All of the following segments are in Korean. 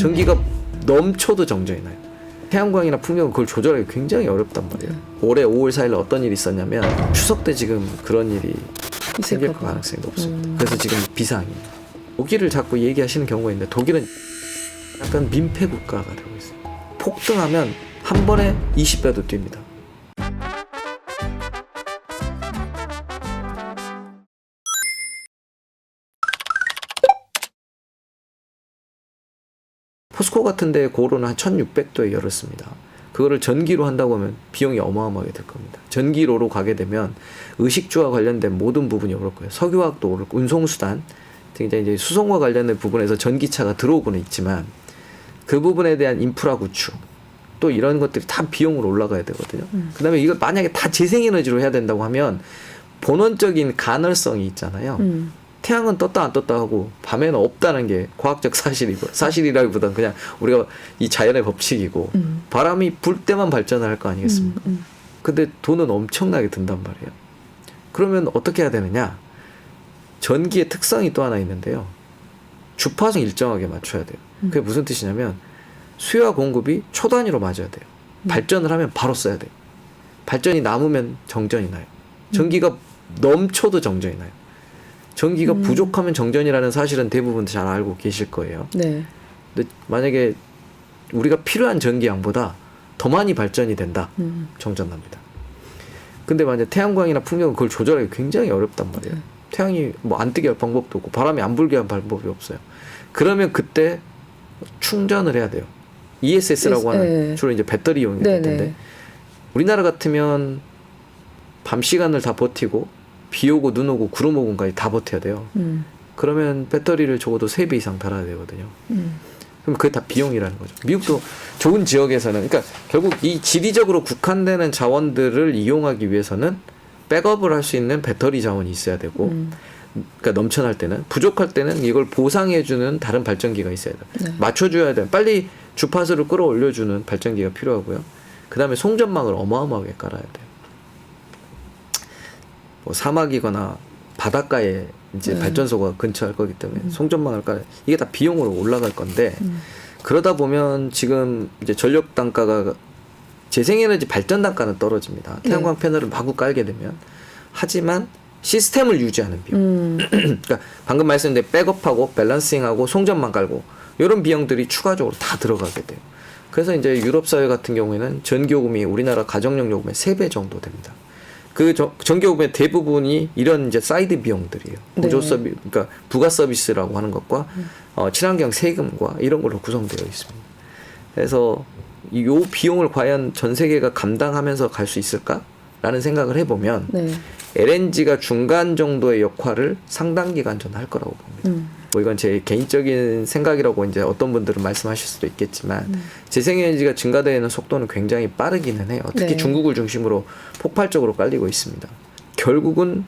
전기가 넘쳐도 정전이 나요. 태양광이나 풍력은 그걸 조절하기 굉장히 어렵단 말이에요. 올해 5월 4일 어떤 일이 있었냐면 추석 때 지금 그런 일이 생길 봐. 가능성이 높습니다. 음. 그래서 지금 비상이에요. 독일을 자꾸 얘기하시는 경우가 있는데 독일은 약간 민폐 국가가 되고 있어요. 폭등하면 한 번에 20배도 뜁니다. 포스코 같은 데 고로는 한 1600도에 열었습니다. 그거를 전기로 한다고 하면 비용이 어마어마하게 될 겁니다. 전기로로 가게 되면 의식주와 관련된 모든 부분이 오를 거예요. 석유화학도 오를 거고, 운송수단, 굉장히 이제 수송과 관련된 부분에서 전기차가 들어오고는 있지만 그 부분에 대한 인프라 구축, 또 이런 것들이 다 비용으로 올라가야 되거든요. 그다음에 이걸 만약에 다 재생에너지로 해야 된다고 하면 본원적인 가능성이 있잖아요. 음. 태양은 떴다 안 떴다 하고 밤에는 없다는 게 과학적 사실이고 사실이라기보다는 그냥 우리가 이 자연의 법칙이고 음. 바람이 불 때만 발전을 할 거 아니겠습니까? 음, 음. 근데 돈은 엄청나게 든단 말이에요. 그러면 어떻게 해야 되느냐? 전기의 특성이 또 하나 있는데요. 주파수 일정하게 맞춰야 돼요. 그게 무슨 뜻이냐면 수요와 공급이 초 단위로 맞아야 돼요. 발전을 하면 바로 써야 돼요. 발전이 남으면 정전이 나요. 전기가 넘쳐도 정전이 나요. 전기가 부족하면 정전이라는 사실은 대부분 잘 알고 계실 거예요. 네. 근데 만약에 우리가 필요한 전기량보다 더 많이 발전이 된다. 음. 정전납니다. 근데 만약 태양광이나 풍력은 그걸 조절하기 굉장히 어렵단 말이에요. 네. 태양이 뭐 안 뜨게 할 방법도 없고 바람이 안 불게 할 방법이 없어요. 그러면 그때 충전을 해야 돼요. ESS라고 하는 네. 주로 이제 배터리 이용이 네, 될 텐데 네. 우리나라 같으면 밤 시간을 다 버티고 비 오고 눈 오고 구름 오고까지 다 버텨야 돼요. 음. 그러면 배터리를 적어도 3배 이상 달아야 되거든요. 음. 그럼 그게 다 비용이라는 거죠. 미국도 좋은 지역에서는 그러니까 결국 이 지리적으로 국한되는 자원들을 이용하기 위해서는 백업을 할 수 있는 배터리 자원이 있어야 되고 음. 그러니까 넘쳐날 때는 부족할 때는 이걸 보상해 주는 다른 발전기가 있어야 돼요. 네. 맞춰 줘야 돼. 빨리 주파수를 끌어올려 주는 발전기가 필요하고요. 그 다음에 송전망을 어마어마하게 깔아야 돼요. 뭐 사막이거나 바닷가에 이제 네. 발전소가 근처할 거기 때문에 송전망을 깔아 이게 다 비용으로 올라갈 건데 음. 그러다 보면 지금 이제 전력 단가가 재생에너지 발전 단가는 떨어집니다. 네. 태양광 패널을 마구 깔게 되면 하지만 시스템을 유지하는 비용. 음. 그러니까 방금 말씀드린 백업하고 밸런싱하고 송전만 깔고 이런 비용들이 추가적으로 다 들어가게 돼요. 그래서 이제 유럽 사회 같은 경우에는 전기요금이 우리나라 가정용 요금의 3배 정도 됩니다. 그 저- 전기요금의 대부분이 이런 이제 사이드 비용들이에요. 보조 네. 서비 그러니까 부가 서비스라고 하는 것과 어, 친환경 세금과 이런 걸로 구성되어 있습니다. 그래서 이요 비용을 과연 전 세계가 감당하면서 갈 수 있을까라는 생각을 해보면 네. LNG가 중간 정도의 역할을 상당 기간 전 할 거라고 봅니다. 음. 뭐 이건 제 개인적인 생각이라고 이제 어떤 분들은 말씀하실 수도 있겠지만 음. 재생에너지가 증가되는 속도는 굉장히 빠르기는 해요. 특히 네. 중국을 중심으로 폭발적으로 깔리고 있습니다. 결국은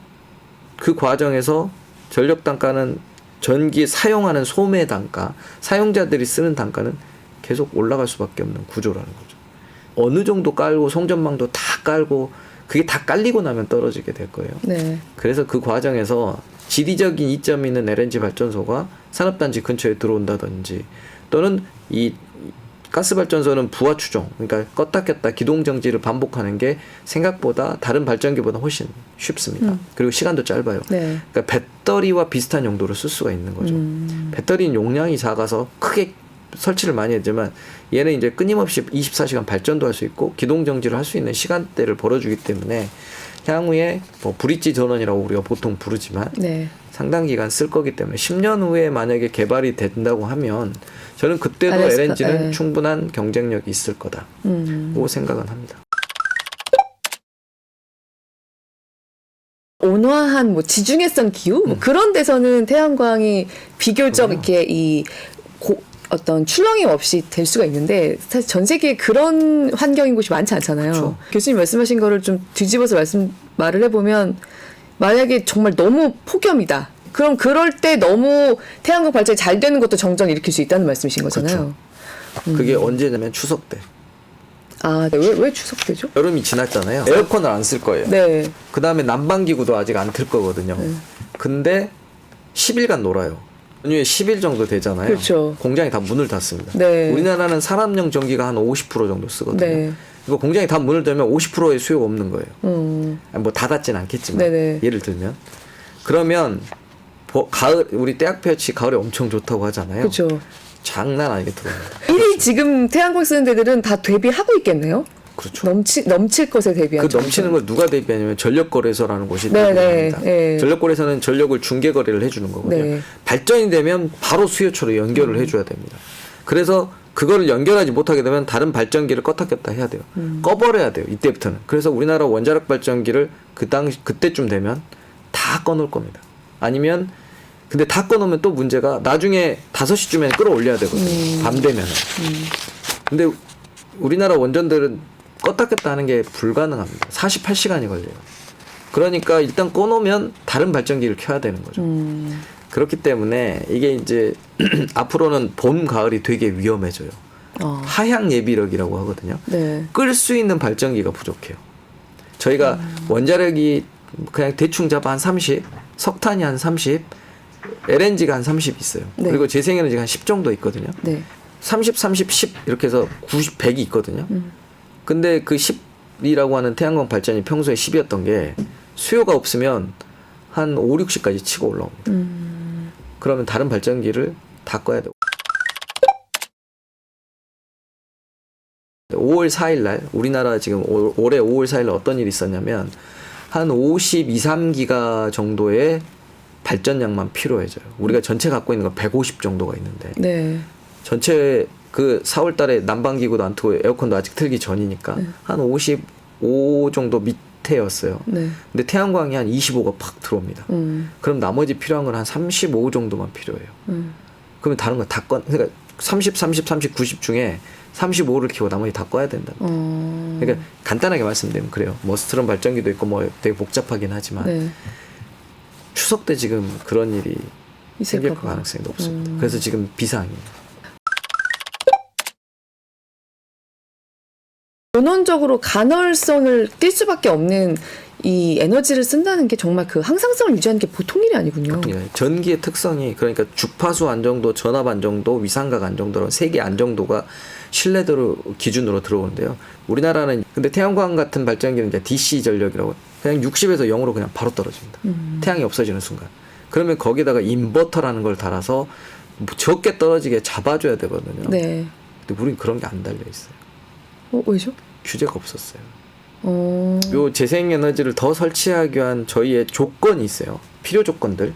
그 과정에서 전력 단가는 전기 사용하는 소매 단가, 사용자들이 쓰는 단가는 계속 올라갈 수밖에 없는 구조라는 거죠. 어느 정도 깔고 송전망도 다 깔고 그게 다 깔리고 나면 떨어지게 될 거예요. 네. 그래서 그 과정에서 지리적인 이점이 있는 LNG 발전소가 산업단지 근처에 들어온다든지 또는 이 가스 발전소는 부하 추종 그러니까 껐다 켰다 기동 정지를 반복하는 게 생각보다 다른 발전기보다 훨씬 쉽습니다. 음. 그리고 시간도 짧아요. 네. 그러니까 배터리와 비슷한 용도로 쓸 수가 있는 거죠. 음. 배터리는 용량이 작아서 크게 설치를 많이 했지만 얘는 이제 끊임없이 24시간 발전도 할 수 있고 기동 정지를 할 수 있는 시간대를 벌어주기 때문에 향후에 뭐 브릿지 전원이라고 우리가 보통 부르지만 네. 상당 기간 쓸 거기 때문에 10년 후에 만약에 개발이 된다고 하면 저는 그때도 알래스카, LNG는 예. 충분한 경쟁력이 있을 거다고 음. 생각은 합니다. 온화한 뭐 지중해성 기후 뭐 그런 데서는 태양광이 비교적 음. 그럼요. 이렇게 이 고, 어떤 출렁임 없이 될 수가 있는데 사실 전 세계에 그런 환경인 곳이 많지 않잖아요. 그렇죠. 교수님 말씀하신 거를 좀 뒤집어서 말씀 말을 해보면 만약에 정말 너무 폭염이다. 그럼 그럴 때 너무 태양광 발전이 잘 되는 것도 정전 일으킬 수 있다는 말씀이신 거잖아요. 그게 언제냐면 추석 때 아, 네. 왜, 왜 추석 때죠? 여름이 지났잖아요. 에어컨을 안 쓸 거예요. 네. 그 다음에 난방기구도 아직 안 틀 거거든요. 근데 10일간 놀아요. 연휴에 10일 정도 되잖아요. 그렇죠. 공장이 다 문을 닫습니다. 네. 우리나라는 산업용 전기가 한 50% 정도 쓰거든요. 네. 이거 공장이 다 문을 닫으면 50%의 수요가 없는 거예요. 음. 뭐 닫았진 않겠지만 네네. 예를 들면 그러면 보- 가을 우리 떼약볕이 가을에 엄청 좋다고 하잖아요. 그렇죠. 장난 아니게 들어옵니다. 일이 지금 태양광 쓰는 데들은 다 대비하고 있겠네요. 그렇죠. 넘치 넘칠 것에 대비한 그 넘치는 걸 누가 대비하냐면 전력 거래소라는 곳이 네, 대비합니다. 네, 네. 전력 거래소는 전력을 중개 거래를 해주는 거거든요. 네. 발전이 되면 바로 수요처로 연결을 해줘야 됩니다. 그래서 그거를 연결하지 못하게 되면 다른 발전기를 껐다 켰다 해야 돼요. 음. 꺼버려야 돼요. 이때부터는. 그래서 우리나라 원자력 발전기를 그 당시 그때쯤 되면 다 꺼놓을 겁니다. 아니면 근데 다 꺼놓으면 또 문제가 나중에 5시쯤에 끌어올려야 되거든요. 음. 밤 되면은. 근데 우리나라 원전들은 껐다 켰다 하는 게 불가능합니다. 48시간이 걸려요. 그러니까 일단 꺼놓으면 다른 발전기를 켜야 되는 거죠. 음. 그렇기 때문에 이게 이제 앞으로는 봄, 가을이 되게 위험해져요. 어. 하향 예비력이라고 하거든요. 네. 끌수 있는 발전기가 부족해요. 저희가 원자력이 그냥 대충 잡아 한 30, 석탄이 한 30, LNG가 한 30 있어요. 네. 그리고 재생에너지가 한 10 정도 있거든요. 네. 30, 30, 10 이렇게 해서 90, 100이 있거든요. 음. 근데 그 10이라고 하는 태양광 발전이 평소에 10이었던 게 수요가 없으면 한 5, 60까지 치고 올라옵니다. 음. 그러면 다른 발전기를 다 꺼야 돼요. 5월 4일 날 우리나라 지금 올- 올해 5월 4일 날 어떤 일이 있었냐면 한 52, 3기가 정도의 발전량만 필요해져요. 우리가 전체 갖고 있는 건 150 정도가 있는데 네. 전체 그 4월 달에 난방기구도 안 트고 에어컨도 아직 틀기 전이니까 네. 한 55 정도 밑에였어요. 네. 근데 태양광이 한 25가 팍 들어옵니다. 음. 그럼 나머지 필요한 건 한 35 정도만 필요해요. 음. 그러면 다른 건 다 꺼, 그러니까 30, 30, 30, 90 중에 35를 키고 나머지 다 꺼야 된다. 어. 그러니까 간단하게 말씀드리면 그래요. 뭐 스트럼 발전기도 있고 뭐 되게 복잡하긴 하지만 네. 추석 때 지금 그런 일이 생길. 가능성이 높습니다. 음. 그래서 지금 비상이에요. 근원적으로 간헐성을 띌 수밖에 없는 이 에너지를 쓴다는 게 정말 그 항상성을 유지하는 게 보통 일이 아니군요. 예, 전기의 특성이 그러니까 주파수 안정도, 전압 안정도, 위상각 안정도 세개 안정도가 신뢰도로 기준으로 들어오는데요. 우리나라는 근데 태양광 같은 발전기는 이제 DC 전력이라고 그냥 60에서 0으로 그냥 바로 떨어집니다. 음. 태양이 없어지는 순간. 그러면 거기다가 인버터라는 걸 달아서 뭐 적게 떨어지게 잡아줘야 되거든요. 네. 근데 우린 그런 게 안 달려 있어요. 어, 왜죠? 규제가 없었어요. 어. 요 재생에너지를 더 설치하기 위한 저희의 조건이 있어요. 필요 조건들.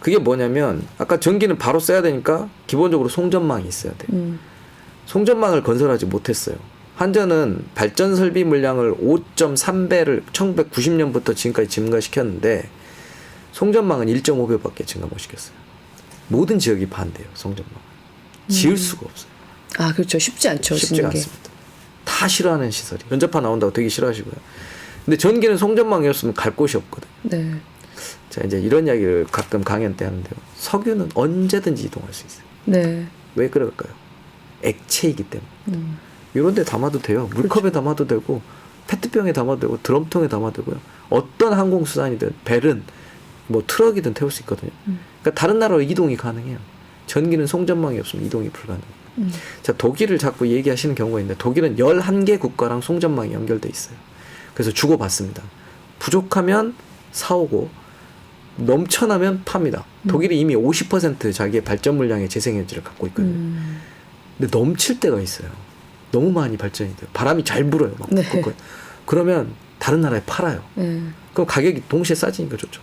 그게 뭐냐면 아까 전기는 바로 써야 되니까 기본적으로 송전망이 있어야 돼요. 음. 송전망을 건설하지 못했어요. 한전은 발전 설비 물량을 5.3배를 1990년부터 지금까지 증가시켰는데 송전망은 1.5배밖에 증가 못 시켰어요. 모든 지역이 반대예요. 송전망. 지을 수가 없어요. 아, 그렇죠. 쉽지 않죠. 쉽지가 짓는 게. 않습니다. 다 싫어하는 시설이. 전자파 나온다고 되게 싫어하시고요. 근데 전기는 송전망이었으면 갈 곳이 없거든. 네. 자 이제 이런 이야기를 가끔 강연 때 하는데요. 석유는 언제든지 이동할 수 있어요. 네. 왜 그럴까요? 액체이기 때문에. 음. 이런 데 담아도 돼요. 물컵에 담아도 되고 페트병에 담아도 되고 드럼통에 담아도 되고요. 어떤 항공수단이든 벨은 뭐 트럭이든 태울 수 있거든요. 음. 그러니까 다른 나라로 이동이 가능해요. 전기는 송전망이 없으면 이동이 불가능해요. 음. 자, 독일을 자꾸 얘기하시는 경우가 있는데 독일은 11개 국가랑 송전망이 연결돼 있어요. 그래서 주고받습니다. 부족하면 사오고 넘쳐나면 팝니다. 독일이 이미 50% 자기의 발전 물량의 재생에너지를 갖고 있거든요. 음. 근데 넘칠 때가 있어요. 너무 많이 발전이 돼요. 바람이 잘 불어요. 막 네. 그러면 다른 나라에 팔아요. 네. 그럼 가격이 동시에 싸지니까 좋죠.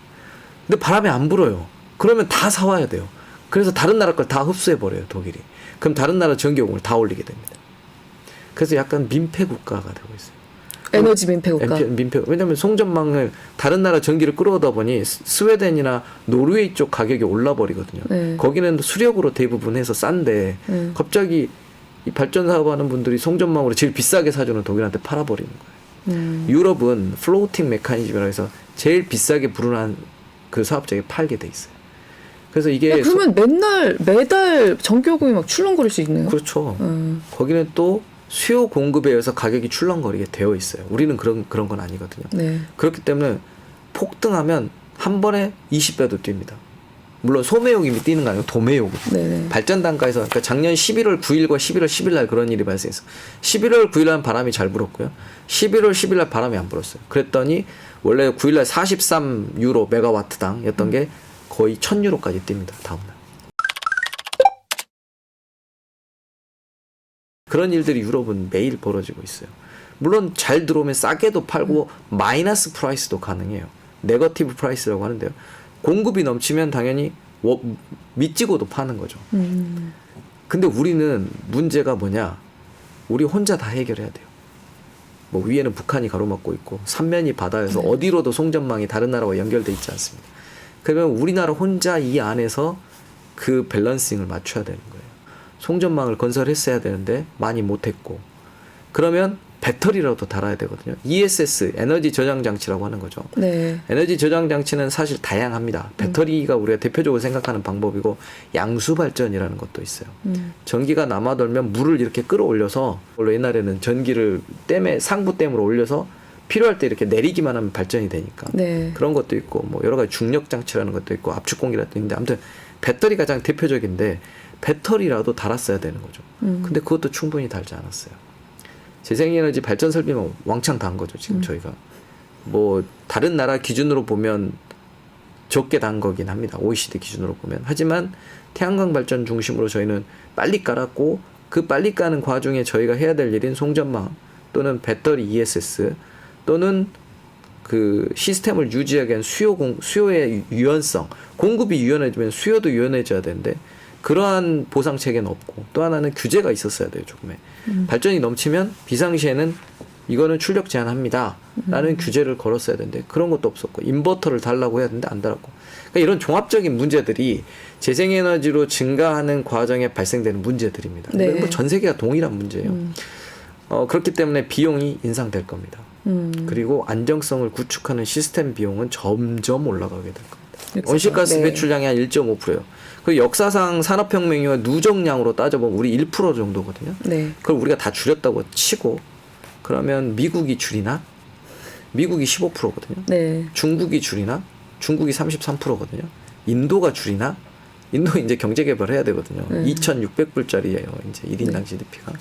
근데 바람이 안 불어요. 그러면 다 사와야 돼요. 그래서 다른 나라 걸 다 흡수해 버려요. 독일이. 그럼 다른 나라 전기요금을 다 올리게 됩니다. 그래서 약간 민폐 국가가 되고 있어요. 에너지 민폐 국가. 민폐. 왜냐하면 송전망을 다른 나라 전기를 끌어오다 보니 스- 스웨덴이나 노르웨이 쪽 가격이 올라 버리거든요. 네. 거기는 수력으로 대부분 해서 싼데 네. 갑자기 이 발전 사업하는 분들이 송전망으로 제일 비싸게 사주는 독일한테 팔아버리는 거예요. 음. 유럽은 플로우팅 메커니즘이라 해서 제일 비싸게 부르는 그 사업자에게 팔게 돼 있어요. 그래서 이게 야, 그러면 맨날 매달 전기요금이 막 출렁거릴 수 있네요. 소- 그렇죠. 음. 거기는 또 수요 공급에 의해서 가격이 출렁거리게 되어 있어요. 우리는 그런 그런 건 아니거든요. 네. 그렇기 때문에 폭등하면 한 번에 20배도 뜁니다. 물론 소매요금이 뛰는 거 아니고 도매요금. 네네. 발전 단가에서 그러니까 작년 11월 9일과 11월 10일 날 그런 일이 발생했어. 11월 9일 날 바람이 잘 불었고요. 11월 10일 날 바람이 안 불었어요. 그랬더니 원래 9일 날 43 유로 메가와트당였던 게 거의 1000유로까지 뜁니다. 다음 날. 그런 일들이 유럽은 매일 벌어지고 있어요. 물론 잘 들어오면 싸게도 팔고 마이너스 프라이스도 가능해요. 네거티브 프라이스라고 하는데요. 공급이 넘치면 당연히 워- 밑지고도 파는 거죠. 음. 근데 우리는 문제가 뭐냐? 우리 혼자 다 해결해야 돼요. 뭐 위에는 북한이 가로막고 있고 삼면이 바다여서 어디로도 송전망이 다른 나라와 연결돼 있지 않습니다. 그러면 우리나라 혼자 이 안에서 그 밸런싱을 맞춰야 되는 거예요. 송전망을 건설했어야 되는데 많이 못했고 그러면 배터리라도 달아야 되거든요. ESS 에너지 저장 장치라고 하는 거죠. 네. 에너지 저장 장치는 사실 다양합니다. 배터리가 우리가 대표적으로 생각하는 방법이고 양수 발전이라는 것도 있어요. 음. 전기가 남아돌면 물을 이렇게 끌어올려서 원래 옛날에는 전기를 댐에 상부 댐으로 올려서 필요할 때 이렇게 내리기만 하면 발전이 되니까 네. 그런 것도 있고 뭐 여러 가지 중력 장치라는 것도 있고 압축 공기라도 있는데 아무튼 배터리 가장 대표적인데 배터리라도 달았어야 되는 거죠. 음. 근데 그것도 충분히 달지 않았어요. 재생에너지 발전 설비만 왕창 단 거죠 지금 음. 저희가 뭐 다른 나라 기준으로 보면 적게 단 거긴 합니다. OECD 기준으로 보면 하지만 태양광 발전 중심으로 저희는 빨리 깔았고 그 빨리 까는 과정에 저희가 해야 될 일인 송전망 또는 배터리 ESS 또는 그 시스템을 유지하기 위한 수요 공, 수요의 유연성 공급이 유연해지면 수요도 유연해져야 되는데 그러한 보상 체계는 없고 또 하나는 규제가 있었어야 돼요 조금의 발전이 넘치면 비상시에는 이거는 출력 제한합니다. 라는 규제를 걸었어야 되는데 그런 것도 없었고 인버터를 달라고 해야 되는데 안 달았고. 그러니까 이런 종합적인 문제들이 재생에너지로 증가하는 과정에 발생되는 문제들입니다. 네. 뭐전 세계가 동일한 문제예요. 음. 어, 그렇기 때문에 비용이 인상될 겁니다 음. 그리고 안정성을 구축하는 시스템 비용은 점점 올라가게 될 겁니다. 그렇죠. 온실가스 네. 배출량이 한 1.5%예요. 그 역사상 산업혁명 이후 누적량으로 따져보면 우리 1% 정도거든요. 네. 그걸 우리가 다 줄였다고 치고 그러면 미국이 줄이나? 미국이 15%거든요. 네. 중국이 줄이나? 중국이 33%거든요. 인도가 줄이나? 인도 이제 경제 개발해야 되거든요. 네. 2,600불짜리예요. 이제 1인당 GDP가.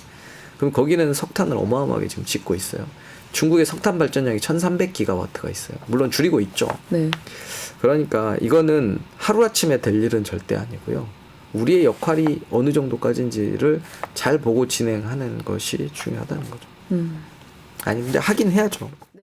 그럼 거기는 석탄을 어마어마하게 지금 짓고 있어요. 중국의 석탄 발전량이 1,300기가와트가 있어요. 물론 줄이고 있죠. 네. 그러니까 이거는 하루아침에 될 일은 절대 아니고요. 우리의 역할이 어느 정도까지인지를 잘 보고 진행하는 것이 중요하다는 거죠. 음. 아니 근데 하긴 해야죠.